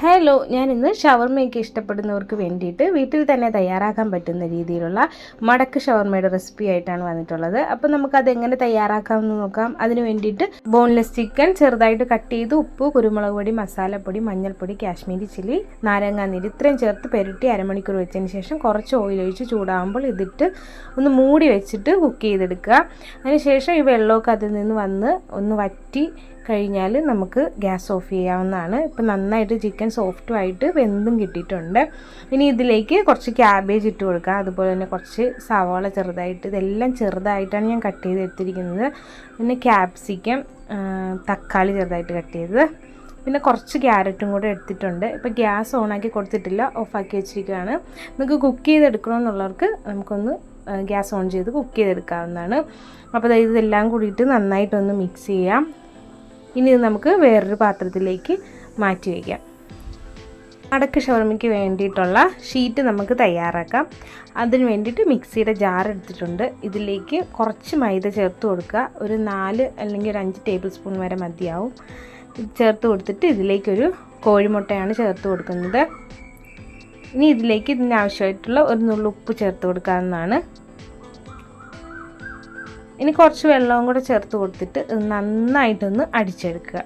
Hello ഞാൻ ഇന്ന് ഷവർമയൊക്കെ ഇഷ്ടപ്പെടുന്നവർക്ക് വേണ്ടിയിട്ട് വീട്ടിൽ തന്നെ തയ്യാറാക്കാൻ പറ്റുന്ന രീതിയിലുള്ള മടക്ക് ഷവർമയുടെ റെസിപ്പി ആയിട്ടാണ് വന്നിട്ടുള്ളത്. അപ്പോൾ നമുക്കത് എങ്ങനെ തയ്യാറാക്കാമെന്ന് നോക്കാം. അതിന് വേണ്ടിയിട്ട് ബോൺലെസ് ചിക്കൻ ചെറുതായിട്ട് കട്ട് ചെയ്ത് ഉപ്പ് കുരുമുളക് പൊടി മസാലപ്പൊടി മഞ്ഞൾപ്പൊടി കാശ്മീരി ചില്ലി നാരങ്ങാനീര് ഇത്രയും ചേർത്ത് പെരട്ടി അരമണിക്കൂർ വെച്ചതിന് ശേഷം കുറച്ച് ഓയിൽ ഒഴിച്ച് ചൂടാകുമ്പോൾ ഇതിട്ട് ഒന്ന് മൂടി വെച്ചിട്ട് കുക്ക് ചെയ്തെടുക്കുക. അതിനുശേഷം ഈ വെള്ളമൊക്കെ അതിൽ നിന്ന് വന്ന് ഒന്ന് വറ്റി കഴിഞ്ഞാൽ നമുക്ക് ഗ്യാസ് ഓഫ് ചെയ്യാവുന്നതാണ്. ഇപ്പം നന്നായിട്ട് ചിക്കൻ സോഫ്റ്റുമായിട്ട് വെന്തും കിട്ടിയിട്ടുണ്ട്. ഇനി ഇതിലേക്ക് കുറച്ച് ക്യാബേജ് ഇട്ട് കൊടുക്കുക അതുപോലെ തന്നെ കുറച്ച് സവാള ചെറുതായിട്ട് ഇതെല്ലാം ചെറുതായിട്ടാണ് ഞാൻ കട്ട് ചെയ്ത് എടുത്തിരിക്കുന്നത്. പിന്നെ ക്യാപ്സിക്കം തക്കാളി ചെറുതായിട്ട് കട്ട് ചെയ്തത്. പിന്നെ കുറച്ച് ക്യാരറ്റും കൂടെ എടുത്തിട്ടുണ്ട്. ഇപ്പോൾ ഗ്യാസ് ഓണാക്കി കൊടുത്തിട്ടില്ല ഓഫാക്കി വെച്ചിരിക്കുകയാണ്. നമുക്ക് കുക്ക് ചെയ്തെടുക്കണമെന്നുള്ളവർക്ക് നമുക്കൊന്ന് ഗ്യാസ് ഓൺ ചെയ്ത് കുക്ക് ചെയ്തെടുക്കാവുന്നതാണ്. അപ്പോൾ ഇതെല്ലാം കൂടിയിട്ട് നന്നായിട്ടൊന്ന് മിക്സ് ചെയ്യാം. ഇനി നമുക്ക് വേറൊരു പാത്രത്തിലേക്ക് മാറ്റി വയ്ക്കാം. അടക്ക് ഷവർമയ്ക്ക് വേണ്ടിയിട്ടുള്ള ഷീറ്റ് നമുക്ക് തയ്യാറാക്കാം. അതിന് വേണ്ടിയിട്ട് മിക്സിയുടെ ജാർ എടുത്തിട്ടുണ്ട്. ഇതിലേക്ക് കുറച്ച് മൈദ ചേർത്ത് കൊടുക്കുക. ഒരു നാല് അല്ലെങ്കിൽ ഒരു അഞ്ച് ടേബിൾ സ്പൂൺ വരെ മതിയാവും. ചേർത്ത് കൊടുത്തിട്ട് ഇതിലേക്കൊരു കോഴിമുട്ടയാണ് ചേർത്ത് കൊടുക്കുന്നത്. ഇനി ഇതിലേക്ക് ഇതിന് ആവശ്യമായിട്ടുള്ള ഒരു നുള്ളുപ്പ് ചേർത്ത് കൊടുക്കാവുന്നതാണ്. ഇനി കുറച്ച് വെള്ളവും കൂടെ ചേർത്ത് കൊടുത്തിട്ട് നന്നായിട്ടൊന്ന് അടിച്ചെടുക്കുക.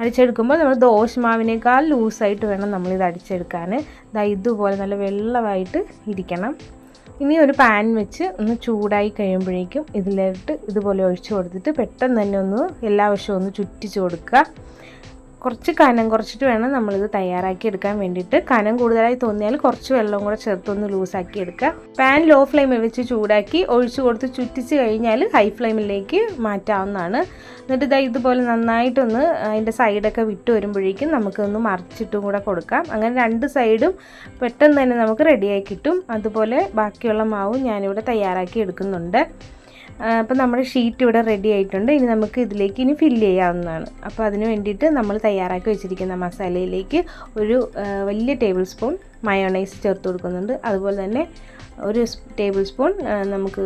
അടിച്ചെടുക്കുമ്പോൾ നമ്മൾ ദോശമാവിനേക്കാൾ ലൂസായിട്ട് വേണം നമ്മളിത് അടിച്ചെടുക്കാൻ. ഇതാ ഇതുപോലെ നല്ല വെള്ളമായിട്ട് ഇരിക്കണം. ഇനി ഒരു പാൻ വെച്ച് ഒന്ന് ചൂടായി കഴിയുമ്പോഴേക്കും ഇതിലോട്ട് ഇതുപോലെ ഒഴിച്ചു കൊടുത്തിട്ട് പെട്ടെന്ന് തന്നെ ഒന്ന് എല്ലാ വശവും ഒന്ന് ചുറ്റിച്ച് കൊടുക്കുക. കുറച്ച് കനം കുറച്ചിട്ട് വേണം നമ്മളിത് തയ്യാറാക്കി എടുക്കാൻ വേണ്ടിയിട്ട്. കനം കൂടുതലായി തോന്നിയാൽ കുറച്ച് വെള്ളം കൂടെ ചേർത്തൊന്ന് ലൂസാക്കി എടുക്കുക. പാൻ ലോ ഫ്ലെയിമിൽ വെച്ച് ചൂടാക്കി ഒഴിച്ചു കൊടുത്ത് ചുറ്റിച്ച് കഴിഞ്ഞാൽ ഹൈ ഫ്ലെയിമിലേക്ക് മാറ്റാവുന്നതാണ്. എന്നിട്ട് ഇതാ ഇതുപോലെ നന്നായിട്ടൊന്ന് അതിന്റെ സൈഡൊക്കെ വിട്ട് വരുമ്പോഴേക്കും നമുക്കൊന്ന് മറിച്ചിട്ടും കൂടെ കൊടുക്കാം. അങ്ങനെ രണ്ട് സൈഡും പെട്ടെന്ന് തന്നെ നമുക്ക് റെഡിയായി കിട്ടും. അതുപോലെ ബാക്കിയുള്ള മാവും ഞാനിവിടെ തയ്യാറാക്കി എടുക്കുന്നുണ്ട്. അപ്പോൾ നമ്മുടെ ഷീറ്റ് ഇവിടെ റെഡി ആയിട്ടുണ്ട്. ഇനി നമുക്ക് ഇതിലേക്ക് ഇനി ഫില്ല് ചെയ്യാവുന്നതാണ്. അപ്പോൾ അതിന് വേണ്ടിയിട്ട് നമ്മൾ തയ്യാറാക്കി വെച്ചിരിക്കുന്ന മസാലയിലേക്ക് ഒരു വലിയ ടേബിൾ സ്പൂൺ മയോണൈസ് ചേർത്ത് കൊടുക്കുന്നുണ്ട്. അതുപോലെ തന്നെ ഒരു ടേബിൾ സ്പൂൺ നമുക്ക്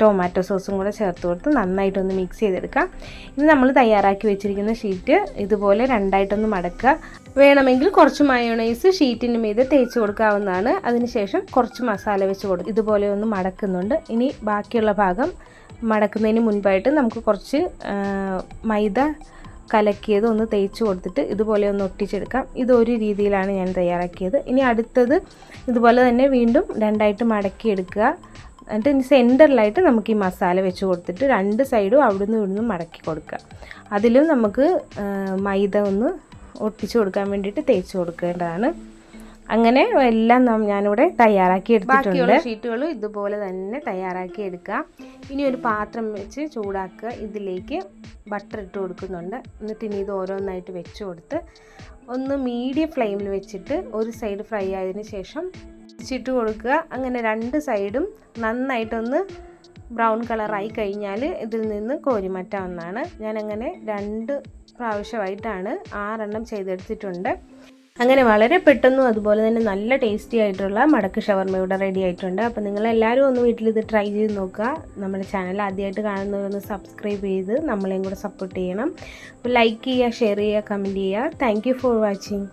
ടൊമാറ്റോ സോസും കൂടെ ചേർത്ത് കൊടുത്ത് നന്നായിട്ടൊന്ന് മിക്സ് ചെയ്തെടുക്കാം. ഇനി നമ്മൾ തയ്യാറാക്കി വെച്ചിരിക്കുന്ന ഷീറ്റ് ഇതുപോലെ രണ്ടായിട്ടൊന്ന് മടക്കുക. വേണമെങ്കിൽ കുറച്ച് മയോണൈസ് ഷീറ്റിന് മീതെ തേച്ച് കൊടുക്കാവുന്നതാണ്. അതിനുശേഷം കുറച്ച് മസാല വെച്ച് കൊടുക്കും ഇതുപോലെ ഒന്ന് മടക്കുന്നുണ്ട്. ഇനി ബാക്കിയുള്ള ഭാഗം മടക്കുന്നതിന് മുൻപായിട്ട് നമുക്ക് കുറച്ച് മൈദ കലക്കിയത് ഒന്ന് തേച്ച് കൊടുത്തിട്ട് ഇതുപോലെ ഒന്ന് ഒട്ടിച്ചെടുക്കാം. ഇതൊരു രീതിയിലാണ് ഞാൻ തയ്യാറാക്കിയത്. ഇനി അടുത്തത് ഇതുപോലെ തന്നെ വീണ്ടും രണ്ടായിട്ട് മടക്കിയെടുക്കുക. എന്നിട്ട് ഇനി സെന്ററിലായിട്ട് നമുക്ക് ഈ മസാല വെച്ച് കൊടുത്തിട്ട് രണ്ട് സൈഡും അവിടുന്ന് ഇവിടുന്ന് മടക്കി കൊടുക്കുക. അതിലും നമുക്ക് മൈദ ഒന്ന് ഒട്ടിച്ചു കൊടുക്കാൻ വേണ്ടിയിട്ട് തേച്ച് കൊടുക്കേണ്ടതാണ്. അങ്ങനെ എല്ലാം ഞാനിവിടെ തയ്യാറാക്കി എടുത്തിട്ടുണ്ട്. ഷീറ്റുകളും ഇതുപോലെ തന്നെ തയ്യാറാക്കി എടുക്കുക. ഇനി ഒരു പാത്രം വെച്ച് ചൂടാക്കുക. ഇതിലേക്ക് ബട്ടർ ഇട്ട് കൊടുക്കുന്നുണ്ട്. എന്നിട്ട് ഇനി ഇത് ഓരോന്നായിട്ട് വെച്ച് കൊടുത്ത് ഒന്ന് മീഡിയം ഫ്ലെയിമിൽ വെച്ചിട്ട് ഒരു സൈഡ് ഫ്രൈ ആയതിനു ശേഷം ഇട്ട് കൊടുക്കുക. അങ്ങനെ രണ്ട് സൈഡും നന്നായിട്ടൊന്ന് ബ്രൗൺ കളറായി കഴിഞ്ഞാൽ ഇതിൽ നിന്ന് കോരിമാറ്റാവുന്നതാണ് ഞാനങ്ങനെ രണ്ട് പ്രാവശ്യമായിട്ടാണ് ആറെണ്ണം ചെയ്തെടുത്തിട്ടുണ്ട്. അങ്ങനെ വളരെ പെട്ടെന്നും അതുപോലെ തന്നെ നല്ല ടേസ്റ്റി ആയിട്ടുള്ള മടക്ക് ഷവർമ ഇവിടെ റെഡി ആയിട്ടുണ്ട്. അപ്പോൾ നിങ്ങളെല്ലാവരും ഒന്ന് വീട്ടിൽ ഇത് ട്രൈ ചെയ്ത് നോക്കുക. നമ്മുടെ ചാനൽ ആദ്യമായിട്ട് കാണുന്നവരൊന്ന് സബ്സ്ക്രൈബ് ചെയ്ത് നമ്മളെയും കൂടെ സപ്പോർട്ട് ചെയ്യണം. അപ്പോൾ ലൈക്ക് ചെയ്യുക ഷെയർ ചെയ്യുക കമന്റ് ചെയ്യുക. Thank for watching